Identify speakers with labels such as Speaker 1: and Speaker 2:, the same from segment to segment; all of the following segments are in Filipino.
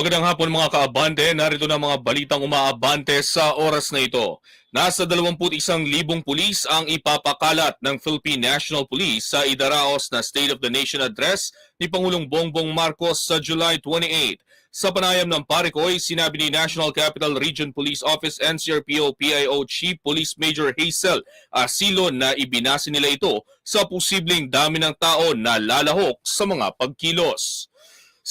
Speaker 1: Magandang hapon mga kaabante, narito na mga balitang umaabante sa oras na ito. Nasa 21,000 pulis ang ipapakalat ng Philippine National Police sa idaraos na State of the Nation Address ni Pangulong Bongbong Marcos sa July 28. Sa panayam ng Parikoy, sinabi ni National Capital Region Police Office NCRPO PIO Chief Police Major Hazel Asilo na ibinase nila ito sa posibleng dami ng tao na lalahok sa mga pagkilos.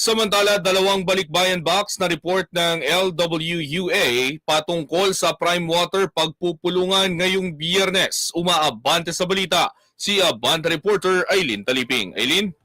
Speaker 1: Samantala, dalawang balikbayan box na report ng LWUA patungkol sa prime water pagpupulungan ngayong biyernes. Umaabante sa balita si Abante reporter Aileen Taliping. Aileen?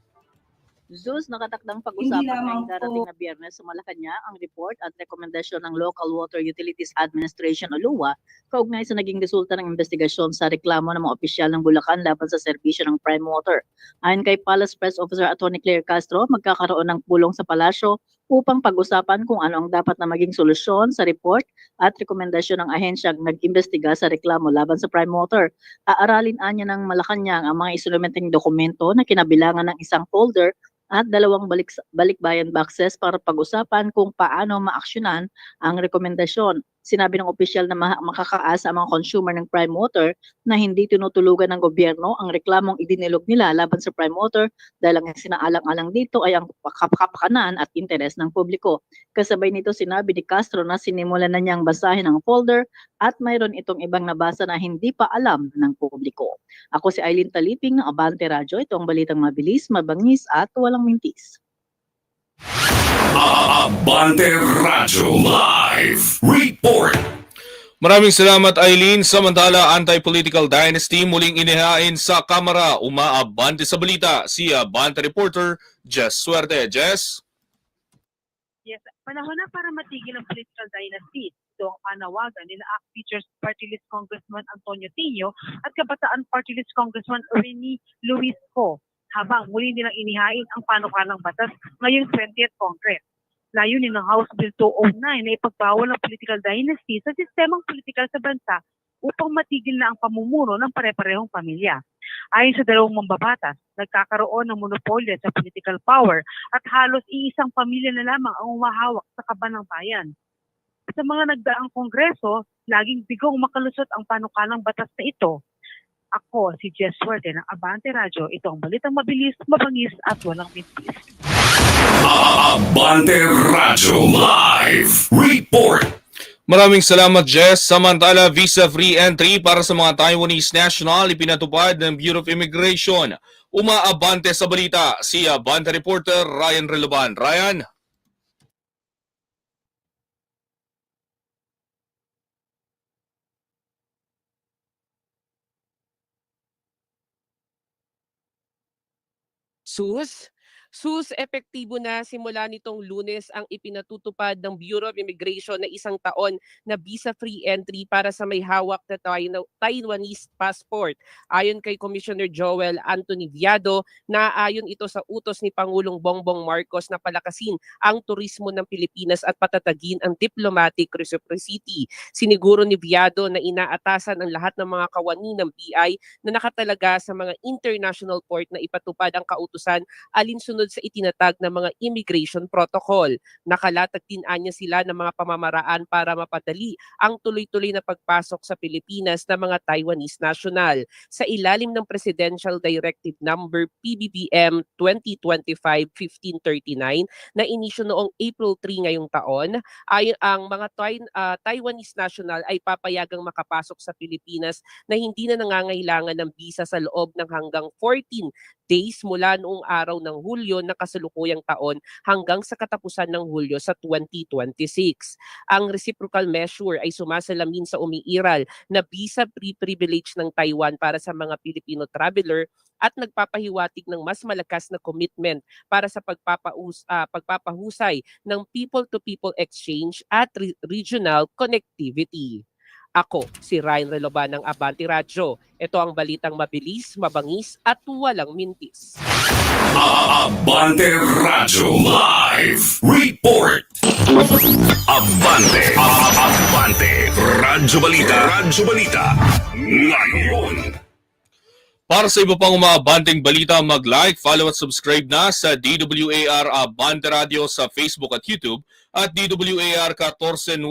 Speaker 2: Zeus, nakatakdang pag-usapan ngayong darating na biyernes sa Malacanang ang report at rekomendasyon ng Local Water Utilities Administration o LUWA kaugnay sa naging resulta ng investigasyon sa reklamo ng mga opisyal ng Bulacan laban sa serbisyo ng Prime Water. Ayon kay Palace Press Officer Atty. Claire Castro, magkakaroon ng pulong sa palasyo upang pag-usapan kung ano ang dapat na maging solusyon sa report at rekomendasyon ng ahensyang nag-imbestiga sa reklamo laban sa Prime Water. Aaralin anya ng Malacanang ang mga instrumenteng dokumento na kinabilangan ng isang folder at dalawang balik, balikbayan boxes para pag-usapan kung paano maaksyonan ang rekomendasyon. Sinabi ng opisyal na ma- makakaasa ang mga consumer ng Prime Water na hindi tinutulugan ng gobyerno ang reklamong idinilog nila laban sa Prime Water dahil ang sinaalang-alang dito ay ang kapakanan at interes ng publiko. Kasabay nito sinabi ni Castro na sinimulan na niyang basahin ang folder at mayroon itong ibang nabasa na hindi pa alam ng publiko. Ako si Eileen Taliping ng Abante Radyo. Ito ang balitang mabilis, mabangis at walang mintis.
Speaker 3: Abante Radyo Live Report.
Speaker 1: Maraming salamat Aileen. Samantala, Anti-Political Dynasty muling inihain sa kamera. Umaabante sa balita si Abante reporter Jess Suerte. Jess?
Speaker 4: Yes, panahon na para matigil ang political dynasty. Ito ang panawagan nila ACT Teachers Party List Congressman Antonio Tino at Kabataan Party List Congressman Rene Luis Co. habang muli nilang inihain ang panukalang batas ngayong 20th Congress. Layunin ng House Bill 209 na ipagbawal ang political dynasty sa sistemang politikal sa bansa upang matigil na ang pamumuno ng pare-parehong pamilya. Ayon sa dalawang mambabatas, nagkakaroon ng monopolya sa political power at halos iisang pamilya na lamang ang umahawak sa kaban ng bayan. Sa mga nagdaang kongreso, laging bigong makalusot ang panukalang batas na ito. Ako, si Jess Suerte ng Abante Radio. Ito ang balitang mabilis, mabangis at walang mintis.
Speaker 3: Abante Radyo Live Report.
Speaker 1: Maraming salamat Jess. Samantala, visa-free entry para sa mga Taiwanese national ipinatupad ng Bureau of Immigration. Umaabante sa balita si Abante reporter Ryan Reloban. Ryan?
Speaker 5: SUS. SUS, epektibo na simula nitong lunes ang ipinatutupad ng Bureau of Immigration na isang taon na visa-free entry para sa may hawak na Taiwanese passport. Ayon kay Commissioner Joel Anthony Viado, na ayon ito sa utos ni Pangulong Bongbong Marcos na palakasin ang turismo ng Pilipinas at patatagin ang diplomatic reciprocity. Siniguro ni Viado na inaatasan ang lahat ng mga kawani ng BI na nakatalaga sa mga international port na ipatupad ang kautusan alinsunod sumunod sa itinatag ng mga immigration protocol. Nakalatag din anya sila ng mga pamamaraan para mapadali ang tuloy-tuloy na pagpasok sa Pilipinas ng mga Taiwanese national sa ilalim ng Presidential Directive Number PBBM 2025-1539 na inisyo noong April 3 ngayong taon ay ang mga ah, Taiwanese national ay papayagang makapasok sa Pilipinas na hindi na nangangailangan ng visa sa loob ng hanggang 14 days mula noong araw ng Hulyo ng kasalukuyang taon hanggang sa katapusan ng Hulyo sa 2026. Ang reciprocal measure ay sumasalamin sa umiiral na visa-free privilege ng Taiwan para sa mga Filipino traveler at nagpapahiwatig ng mas malakas na commitment para sa pagpapaus, ah, pagpapahusay ng people-to-people exchange at re- regional connectivity. Ako, si Ryan Reloban ng Abante Radyo. Ito ang balitang mabilis, mabangis at walang mintis.
Speaker 3: Abante Radyo Live Report. Abante. Abante. Radyo Balita. Radyo Balita. Ngayon.
Speaker 1: Para sa iba pang umaabanteng balita, mag-like, follow at subscribe na sa DWAR Abante Radio sa Facebook at YouTube at DWAR 1494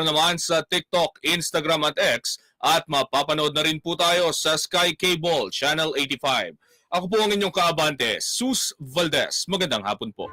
Speaker 1: naman sa TikTok, Instagram at X at mapapanood na rin po tayo sa Sky Cable Channel 85. Ako po ang inyong kaabante, Sus Valdez. Magandang hapon po.